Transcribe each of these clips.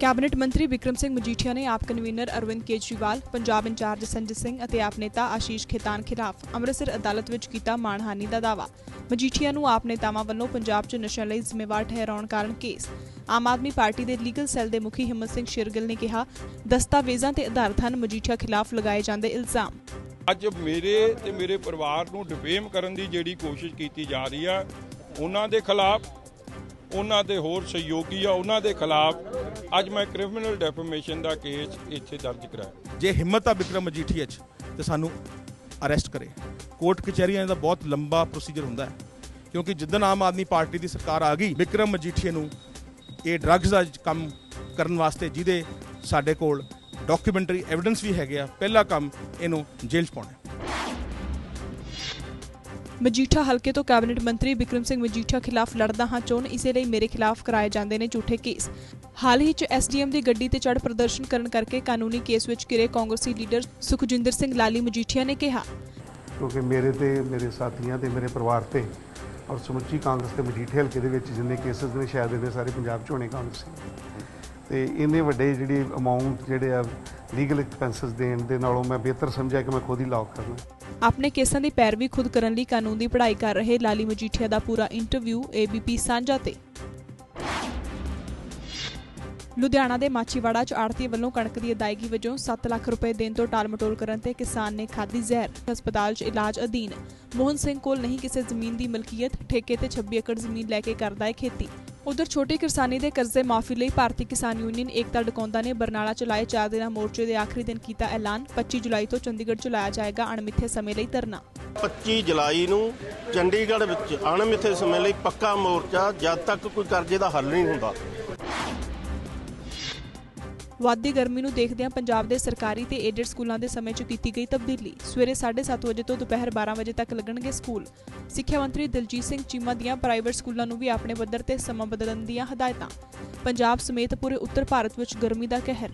Cabinet ਮੰਤਰੀ ਵਿਕਰਮ ਸਿੰਘ ਮਜੀਠੀਆ ਨੇ AAP convener Arvind Kejriwal, Punjab incharge Sanjay Singh ਅਤੇ ਆਪ ਨੇਤਾ ਆਸ਼ੀਸ਼ ਖੇਤਾਨ ਖਿਲਾਫ ਅੰਮ੍ਰਿਤਸਰ ਅਦਾਲਤ ਵਿੱਚ ਕੀਤਾ ਮਾਣਹਾਨੀ ਦਾ ਦਾਅਵਾ। ਮਜੀਠੀਆ ਨੂੰ ਆਪ ਨੇਤਾਵਾਂ ਵੱਲੋਂ ਪੰਜਾਬ 'ਚ ਨਸ਼ਿਆਂ ਲਈ ਜ਼ਿੰਮੇਵਾਰ ਠਹਿਰਾਉਣ ਕਾਰਨ ਕੇਸ। ਆਮ ਆਦਮੀ ਪਾਰਟੀ ਦੇ ਲੀਗਲ ਸੈੱਲ ਦੇ ਮੁਖੀ ਹਿੰਮਤ ਸਿੰਘ ਸ਼ਿਰਗਿਲ ਨੇ ਕਿਹਾ, ਦਸਤਾਵੇਜ਼ਾਂ ਤੇ ਆਧਾਰਿਤ ਹਨ ਮਜੀਠੀਆ ਖਿਲਾਫ ਲਗਾਏ ਜਾਂਦੇ ਇਲਜ਼ਾਮ। ਅੱਜ ਮੇਰੇ ਤੇ ਮੇਰੇ ਪਰਿਵਾਰ ਨੂੰ ਡਿਫੇਮ ਕਰਨ ਦੀ ਜਿਹੜੀ ਕੋਸ਼ਿਸ਼ ਕੀਤੀ ਜਾ ਰਹੀ ਆ, ਉਹਨਾਂ ਦੇ ਖਿਲਾਫ ਉਹਨਾਂ ਦੇ ਹੋਰ ਸਹਿਯੋਗੀ ਆ, ਉਹਨਾਂ ਦੇ ਖਿਲਾਫ ਅੱਜ ਮੈਂ ਕ੍ਰਿਮੀਨਲ ਡੈਫੇਮੇਸ਼ਨ ਦਾ ਕੇਸ ਇੱਥੇ ਦਰਜ ਕਰਾਇਆ। ਜੇ ਹਿੰਮਤ ਆ ਵਿਕਰਮ ਮਜੀਠੀਆ 'ਚ, ਤੇ ਸਾਨੂੰ ਅਰੈਸਟ ਕਰੇ। ਕੋਰਟ ਕਚਹਿਰੀਆਂ ਦਾ ਬਹੁਤ ਲੰਬਾ ਪ੍ਰੋਸੀਜਰ ਹੁੰਦਾ ਹੈ, ਕਿਉਂਕਿ ਜਿੱਦਣ ਆਮ ਆਦਮੀ ਪਾਰਟੀ ਦੀ ਸਰਕਾਰ ਆ ਗਈ, ਵਿਕਰਮ ਮਜੀਠੀਆ ਨੂੰ ਇਹ ਡਰੱਗਸ ਦਾ ਕੰਮ ਕਰਨ ਵਾਸਤੇ ਜਿਹਦੇ ਸਾਡੇ ਕੋਲ ਡਾਕੂਮੈਂਟਰੀ ਐਵੀਡੈਂਸ ਵੀ ਹੈਗੇ ਆ, ਪਹਿਲਾ ਕੰਮ ਇਹਨੂੰ ਜੇਲ੍ਹ 'ਚ ਪਾਉਣਾ ਮਜੀਠਾ ਹਲਕੇ ਤੋਂ ਕੈਬਨਿਟ ਮੰਤਰੀ ਵਿਕਰਮ ਸਿੰਘ ਮਜੀਠਾ ਖਿਲਾਫ ਲੜਦਾ ਹਾਂ ਚੋਣ, ਇਸੇ ਲਈ ਮੇਰੇ ਖਿਲਾਫ ਕਰਾਏ ਜਾਂਦੇ ਨੇ ਝੂਠੇ ਕੇਸ। ਹਾਲ ਹੀ ਚ ਐਸਡੀਐਮ ਦੀ ਗੱਡੀ ਤੇ ਚੜ ਪ੍ਰਦਰਸ਼ਨ ਕਰਨ ਕਰਕੇ ਕਾਨੂੰਨੀ ਕੇਸ ਵਿੱਚ ਘਿਰੇ ਕਾਂਗਰਸੀ ਲੀਡਰ ਸੁਖਜਿੰਦਰ ਸਿੰਘ ਲਾਲੀ ਮਜੀਠੀਆ ਨੇ ਕਿਹਾ। ਕਿਉਂਕਿ ਮੇਰੇ ਤੇ, ਮੇਰੇ ਸਾਥੀਆਂ ਤੇ, ਮੇਰੇ ਪਰਿਵਾਰ ਤੇ ਔਰ ਸਮੁੱਚੀ ਕਾਂਗਰਸ ਤੇ ਮਜੀਠੇ ਹਲਕੇ ਦੇ ਵਿੱਚ ਜਿੰਨੇ ਕੇਸਸ ਨੇ, ਸ਼ਾਇਦ ਇਹਦੇ ਸਾਰੇ ਪੰਜਾਬ 'ਚ ਹੋਣੇ ਕਾਂਗਰਸੀ। ਤੇ ਇੰਨੇ ਵੱਡੇ ਜਿਹੜੀ ਅਮਾਉਂਟ ਜਿਹੜੇ ਆ ਲੀਗਲ ਐਕਸਪੈਂਸਸ ਦੇਣ ਦੇ ਨਾਲੋਂ ਮੈਂ ਬਿਹਤਰ ਸਮਝਿਆ ਕਿ ਮੈਂ ਖੁਦ ਹੀ ਲੌਕ ਕਰ ਆਪਣੇ ਕੇਸਾਂ ਦੀ ਪੈਰਵੀ ਖੁਦ ਕਰਨ ਲਈ ਕਾਨੂੰਨ ਦੀ ਪੜ੍ਹਾਈ ਕਰ ਰਹੇ ਲਾਲੀ ਮਜੀਠੀਆ ਦਾ ਪੂਰਾ ਇੰਟਰਵਿਊ ਏਬੀਪੀ ਸਾਂਝਾ ਤੇ। ਲੁਧਿਆਣਾ ਦੇ ਮਾਚੀਵਾੜਾ 'ਚ ਆੜਤੀ ਵੱਲੋਂ ਕਣਕ ਦੀ ਅਦਾਇਗੀ ਵਜੋਂ 7 ਲੱਖ ਰੁਪਏ ਦੇਣ ਤੋਂ ਟਾਲਮਟੋਲ ਕਰਨ ਤੇ ਕਿਸਾਨ ਨੇ ਖਾਧੀ ਜ਼ਹਿਰ। ਹਸਪਤਾਲ 'ਚ ਇਲਾਜ ਅਧੀਨ। ਮੋਹਨ ਸਿੰਘ ਕੋਲ ਨਹੀਂ ਕਿਸੇ ਜ਼ਮੀਨ ਦੀ ਮਲਕੀਅਤ, ਠੇਕੇ ਤੇ 26 ਏਕੜ ਜ਼ਮੀਨ ਲੈ ਕੇ ਕਰਦਾ ਹੈ ਖੇਤੀ। ਉਧਰ ਛੋਟੇ ਕਿਸਾਨੀ ਦੇ ਕਰਜ਼ੇ ਮਾਫੀ ਲਈ ਭਾਰਤੀ ਕਿਸਾਨ ਯੂਨੀਅਨ ਏਕਤਾ ਡਕੌਂਦਾ ਨੇ ਬਰਨਾਲਾ 'ਚ ਲਾਏ ਚਾਰ ਦਿਨਾਂ ਮੋਰਚੇ ਦੇ ਆਖਰੀ ਦਿਨ ਕੀਤਾ ਐਲਾਨ। 25 ਜੁਲਾਈ ਤੋਂ ਚੰਡੀਗੜ੍ਹ 'ਚ ਲਾਇਆ ਜਾਏਗਾ ਅਣਮਿੱਥੇ ਸਮੇਂ ਲਈ ਧਰਨਾ। 25 ਜੁਲਾਈ ਨੂੰ ਚੰਡੀਗੜ੍ਹ ਵਿੱਚ ਅਣਮਿੱਥੇ ਸਮੇਂ ਲਈ ਪੱਕਾ ਮੋਰਚਾ, ਜਦ ਤੱਕ ਕੋਈ ਕਰਜ਼ੇ ਦਾ ਹੱਲ ਨਹੀਂ ਹੁੰਦਾ। ਵੱਧਦੀ ਗਰਮੀ ਨੂੰ ਦੇਖਦਿਆਂ ਪੰਜਾਬ ਦੇ ਸਰਕਾਰੀ ਤੇ ਏਡਡ ਸਕੂਲਾਂ ਦੇ ਸਮੇਂ 'ਚ ਕੀਤੀ ਗਈ ਤਬਦੀਲੀ। ਸਵੇਰੇ 7:30 ਵਜੇ ਤੋਂ ਦੁਪਹਿਰ 12 ਵਜੇ ਤੱਕ ਲੱਗਣਗੇ ਸਕੂਲ। ਸਿੱਖਿਆ ਮੰਤਰੀ ਦਿਲਜੀਤ ਸਿੰਘ ਚੀਮਾ ਦੀਆਂ ਪ੍ਰਾਈਵੇਟ ਸਕੂਲਾਂ ਨੂੰ ਵੀ ਆਪਣੇ ਪੱਧਰ ਤੇ ਸਮਾਂ ਬਦਲਣ ਦੀਆਂ ਹਦਾਇਤਾਂ। ਪੰਜਾਬ ਸਮੇਤ ਪੂਰੇ ਉੱਤਰ ਭਾਰਤ ਵਿੱਚ ਗਰਮੀ ਦਾ ਕਹਿਰ।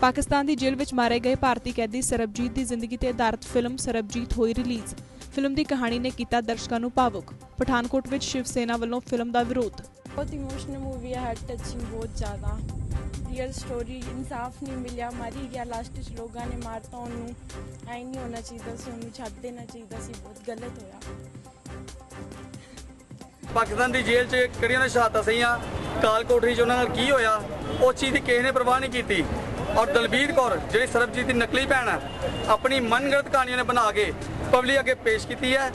ਪਾਕਿਸਤਾਨ ਦੀ ਜੇਲ੍ਹ ਵਿੱਚ ਮਾਰੇ ਗਏ ਭਾਰਤੀ ਕੈਦੀ ਸਰਬਜੀਤ ਦੀ ਜ਼ਿੰਦਗੀ ਤੇ ਆਧਾਰਿਤ ਫਿਲਮ ਸਰਬਜੀਤ ਹੋਈ ਰਿਲੀਜ਼। ਫਿਲਮ ਦੀ ਕਹਾਣੀ ਨੇ ਕੀਤਾ ਦਰਸ਼ਕਾਂ ਨੂੰ ਭਾਵੁਕ। ਪਠਾਨਕੋਟ ਵਿੱਚ ਸ਼ਿਵ ਸੈਨਾ ਵੱਲੋਂ ਫਿਲਮ ਦਾ ਵਿਰੋਧ। ਬਹੁਤ ਇਮੋਸ਼ਨਲ ਮੂਵੀ ਹੈ ਹਾਰਟ ਟੱਚਿੰਗ ਬਹੁਤ ਜ਼ਿਆਦਾ। ਰੀਅਲ ਸਟੋਰੀ ਇਨਸਾਫ ਨਹੀਂ ਮਿਲਿਆ, ਮਾਰੀ ਗਿਆ ਲਾਸਟ ਵਿੱਚ ਲੋਕਾਂ ਨੇ ਮਾਰਤਾ ਉਹਨੂੰ। ਐ ਨਹੀਂ ਹੋਣਾ ਚਾਹੀਦਾ ਸੀ, ਉਹਨੂੰ ਛੱਡ ਦੇਣਾ ਚਾਹੀਦਾ ਸੀ, ਬਹੁਤ ਗਲਤ ਹੋਇਆ। ਪਾਕਿਸਤਾਨ ਦੀ ਜੇਲ੍ਹ 'ਚ ਕਿਹੜੀਆਂ ਨੇ ਸ਼ਹਾਦਤਾਂ ਸਹੀਆਂ? ਕਾਲ ਕੋਠਰੀ 'ਚ ਉਹਨਾਂ ਨਾਲ ਕੀ ਹੋਇਆ? ਉਸ ਚੀਜ਼ ਦੀ ਕਿਸੇ ਨੇ ਪਰਵਾਹ ਨਹੀਂ ਕੀਤੀ। ਔਰ ਦਲਬੀਰ ਕੌਰ, ਜਿਹੜੀ ਸਰਬਜੀਤ ਦੀ ਨਕਲੀ ਭੈਣ ਹੈ ਆਪਣੀ ਮਨਗੜਤ ਕਹਾਣੀਆਂ ਨੇ ਬਣਾ ਕੇ ਪਬਲਿਕ ਅੱਗੇ ਪੇਸ਼ ਕੀਤੀ ਹੈ।